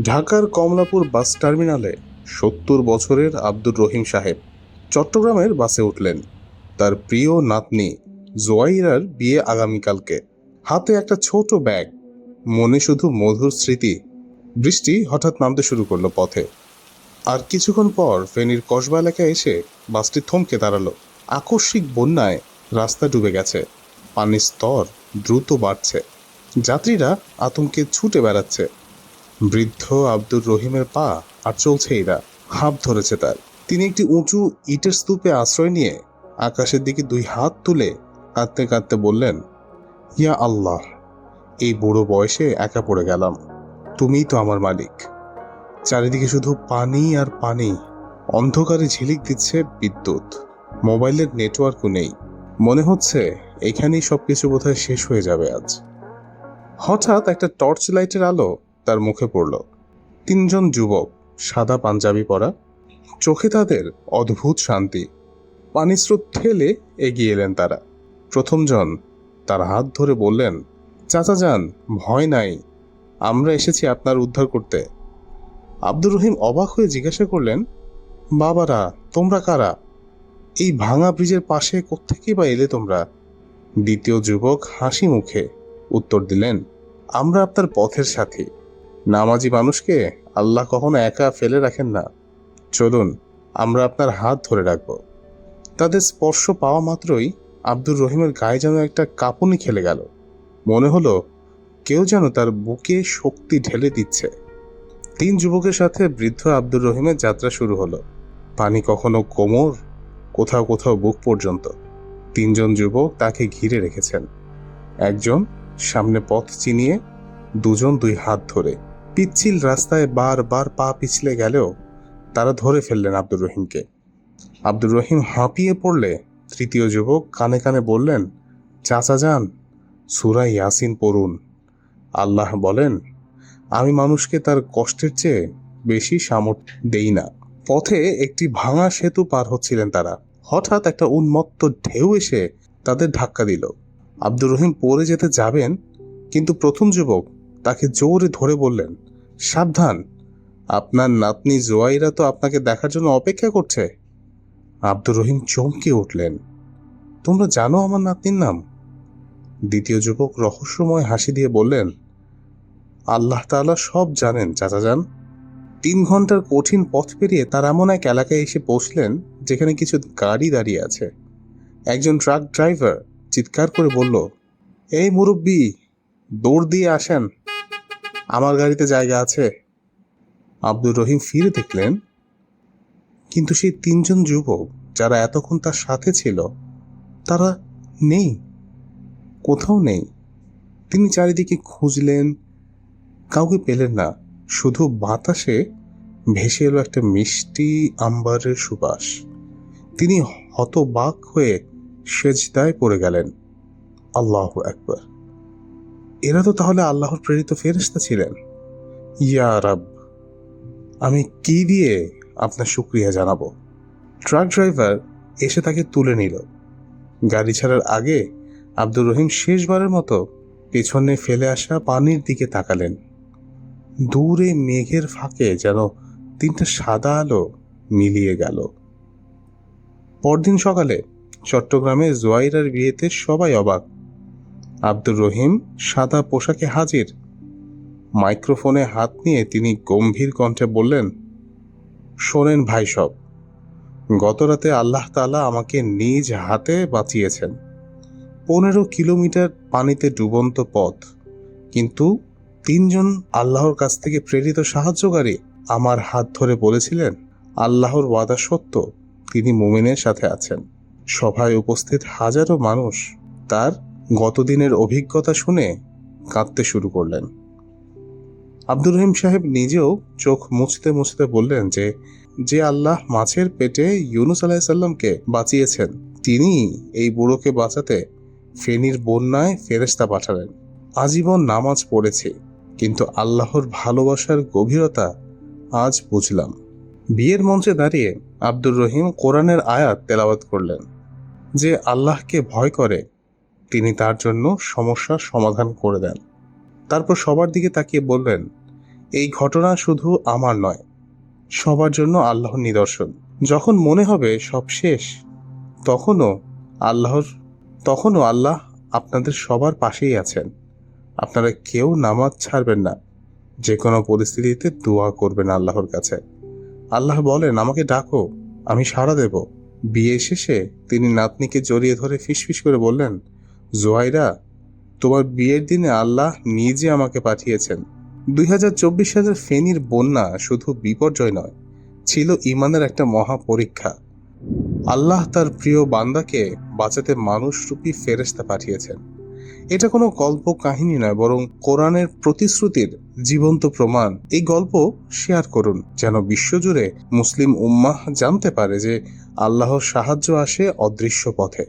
ঢাকার কমলাপুর বাস টার্মিনালে সত্তর বছরের আব্দুর রহিম সাহেব চট্টগ্রামের বাসে উঠলেন। তার প্রিয় নাতনি জোয়াইরার বিয়ে আগামীকালকে। হাতে একটা ছোট ব্যাগ, মনে শুধু মধুর স্মৃতি, বৃষ্টি হঠাৎ নামতে শুরু করল পথে। আর কিছুক্ষণ পর ফেনীর কসবা এলাকায় এসে বাসটি থমকে দাঁড়াল। আকস্মিক বন্যায় রাস্তা ডুবে গেছে, পানির স্তর দ্রুত বাড়ছে। যাত্রীরা আতঙ্কে ছুটে বেড়াচ্ছে। বৃদ্ধ আব্দুর রহিমের পা আর চলছে এরা। হাঁপ ধরেছে তার। তিনি একটি উঁচু ইটের স্তূপে আশ্রয় নিয়ে আকাশের দিকে দুই হাত তুলে কাঁদতে কাঁদতে বললেন, ইয়া আল্লাহ, এই বুড়ো বয়সে একা পড়ে গেলাম। তুমিই তো আমার মালিক। চারিদিকে শুধু পানি আর পানি। অন্ধকারে ঝিলিক দিচ্ছে বিদ্যুৎ। মোবাইলের নেটওয়ার্কও নেই। মনে হচ্ছে এখানেই সবকিছু বোধহয় শেষ হয়ে যাবে আজ। হঠাৎ একটা টর্চ লাইটের আলো তার মুখে পড়ল। তিনজন যুবক, সাদা পাঞ্জাবি পরা, চোখে তাদের অদ্ভুত শান্তি। পানিস্রোত ঠেলে এগিয়ে এলেন তারা। প্রথমজন তার হাত ধরে বললেন, চাচা যান, ভয় নাই। আমরা এসেছি আপনার উদ্ধার করতে। আব্দুর রহিম অবাক হয়ে জিজ্ঞাসা করলেন, বাবারা, তোমরা কারা? এই ভাঙা ব্রিজের পাশে কোত্থেকেই বা এলে তোমরা? দ্বিতীয় যুবক হাসি মুখে উত্তর দিলেন, আমরা আপনার পথের সাথী। নামাজি মানুষকে আল্লাহ কখনো একা ফেলে রাখেন না। চলুন, আমরা আপনার হাত ধরে রাখব। তাদের স্পর্শ পাওয়া মাত্রই আব্দুর রহিমের গায়ে যেন একটা কাঁপুনি খেলে গেল। মনে হলো, কেউ যেন তার বুকে শক্তি ঢেলে দিচ্ছে। তিন যুবকের সাথে বৃদ্ধ আব্দুর রহিমের যাত্রা শুরু হলো। পানি কখনো কোমর, কোথাও কোথাও বুক পর্যন্ত। তিনজন যুবক তাকে ঘিরে রেখেছেন। একজন সামনে পথ চিনিয়ে, দুজন দুই হাত ধরে। পিচ্ছিল রাস্তায় বারবার পা পিছলে গেলেও তারা ধরে ফেললেন আব্দুর রহিমকে। আব্দুর রহিম হাঁপিয়ে পড়লে তৃতীয় যুবক কানে কানে বললেন, চাচা যান, সুরা ইয়াসিন পড়ুন। আল্লাহ বলেন, আমি মানুষকে তার কষ্টের চেয়ে বেশি সামর্থ্য দেই না। পথে একটি ভাঙা সেতু পার হচ্ছিলেন তারা। হঠাৎ একটা উন্মত্ত ঢেউ এসে তাদের ধাক্কা দিল। আব্দুর রহিম পড়ে যেতে যাবেন, কিন্তু প্রথম যুবক তাকে জোরে ধরে বললেন, সাবধান, আপনার নাতনি জোয়াইরা তো আপনাকে দেখার জন্য অপেক্ষা করছে। আব্দুর রহিম চমকে উঠলেন, তোমরা জানো আমার নাতনির নাম? দ্বিতীয় যুবক রহস্যময় হাসি দিয়ে বললেন, আল্লাহ তাআলা সব জানেন, চাচা যান। তিন ঘণ্টার কঠিন পথ পেরিয়ে তার এমন এক এলাকায় এসে পৌঁছলেন, যেখানে কিছু গাড়ি দাঁড়িয়ে আছে। একজন ট্রাক ড্রাইভার চিৎকার করে বলল, এই মুরব্বী, দৌড় দিয়ে আসেন। আমার গাড়িতে জায়গা আছে। আব্দুর রহিম ফিরে দেখলেন, কিন্তু সেই তিনজন যুবক যারা এতক্ষণ তার সাথে ছিল, তারা নেই, কোথাও নেই। তিনি চারিদিকে খুঁজলেন, কাউকে পেলেন না, শুধু বাতাসে ভেসে এলো একটা মিষ্টি আম্বারের সুবাস। তিনি হতবাক হয়ে সেজদায় পড়ে গেলেন। আল্লাহ একবার এরা তো তাহলে আল্লাহর প্রেরিত ফেরেস্তা ছিলেন। ইয়া রাব, আমি কি দিয়ে আপনার শুক্রিয়া জানাব? ট্রাক ড্রাইভার এসে তাকে তুলে নিল। গাড়ি ছাড়ার আগে আব্দুর রহিম শেষবারের মতো পেছনে ফেলে আসা পানির দিকে তাকালেন। দূরে মেঘের ফাঁকে যেন তিনটা সাদা আলো মিলিয়ে গেল। পরদিন সকালে চট্টগ্রামে জোয়াইরার বিয়েতে সবাই অবাক। আব্দুর রহিম সাদা পোশাকে হাজির। মাইক্রোফোনে হাত নিয়ে তিনি গম্ভীর কণ্ঠে বললেন, শোনেন ভাই সব, গতরাতে আল্লাহ তালা আমাকে নিজ হাতে বাঁচিয়েছেন। পনেরো কিলোমিটার পানিতে ডুবন্ত পথ, কিন্তু তিনজন আল্লাহর কাছ থেকে প্রেরিত সাহায্যকারী আমার হাত ধরে বলেছিলেন, আল্লাহর ওয়াদা সত্য, তিনি মুমিনের সাথে আছেন। সভায় উপস্থিত হাজারো মানুষ তার গতদিনের অভিজ্ঞতা শুনে কাঁদতে শুরু করলেন। আব্দুর রহিম সাহেব নিজেও চোখ মুছতে মুছতে বললেন যে যে আল্লাহ মাছের পেটে ইউনুস আলাহিসাল্লামকে বাঁচিয়েছেন তিনি এই বুড়োকে বাঁচাতে ফেনীর বন্যায় ফেরেস্তা পাঠালেন। আজীবন নামাজ পড়েছি, কিন্তু আল্লাহর ভালোবাসার গভীরতা আজ বুঝলাম। বিয়ের মঞ্চে দাঁড়িয়ে আব্দুর রহিম কোরআনের আয়াত তেলাওয়াত করলেন, যে আল্লাহকে ভয় করে তিনি তার জন্য সমস্যার সমাধান করে দেন। তারপর সবার দিকে তাকিয়ে বললেন, এই ঘটনা শুধু আমার নয়, সবার জন্য আল্লাহর নিদর্শন। যখন মনে হবে সব শেষ, তখনও আল্লাহর, তখনও আল্লাহ আপনাদের সবার পাশেই আছেন। আপনারা কেউ নামাজ ছাড়বেন না যে কোনো পরিস্থিতিতে দোয়া করবেন আল্লাহর কাছে। আল্লাহ বলেন, আমাকে ডাকো, আমি সাড়া দেব। বিয়ে শেষে তিনি নাতনিকে জড়িয়ে ধরে ফিসফিস করে বললেন জোয়াইরা তোমার বিয়ের দিনে আল্লাহ নিজে আমাকে পাঠিয়েছেন। দুই হাজার চব্বিশ সালের ফেনীর বন্যা শুধু বিপর্যয় নয়, ছিল ইমানের একটা মহা পরীক্ষা আল্লাহ তার প্রিয় বান্দাকে বাঁচাতে মানুষরূপী ফেরেস্তা পাঠিয়েছেন। এটা কোনো গল্প কাহিনী নয়, বরং কোরআনের প্রতিশ্রুতির জীবন্ত প্রমাণ। এই গল্প শেয়ার করুন, যেন বিশ্বজুড়ে মুসলিম উম্মাহ জানতে পারে যে আল্লাহর সাহায্য আসে অদৃশ্য পথে।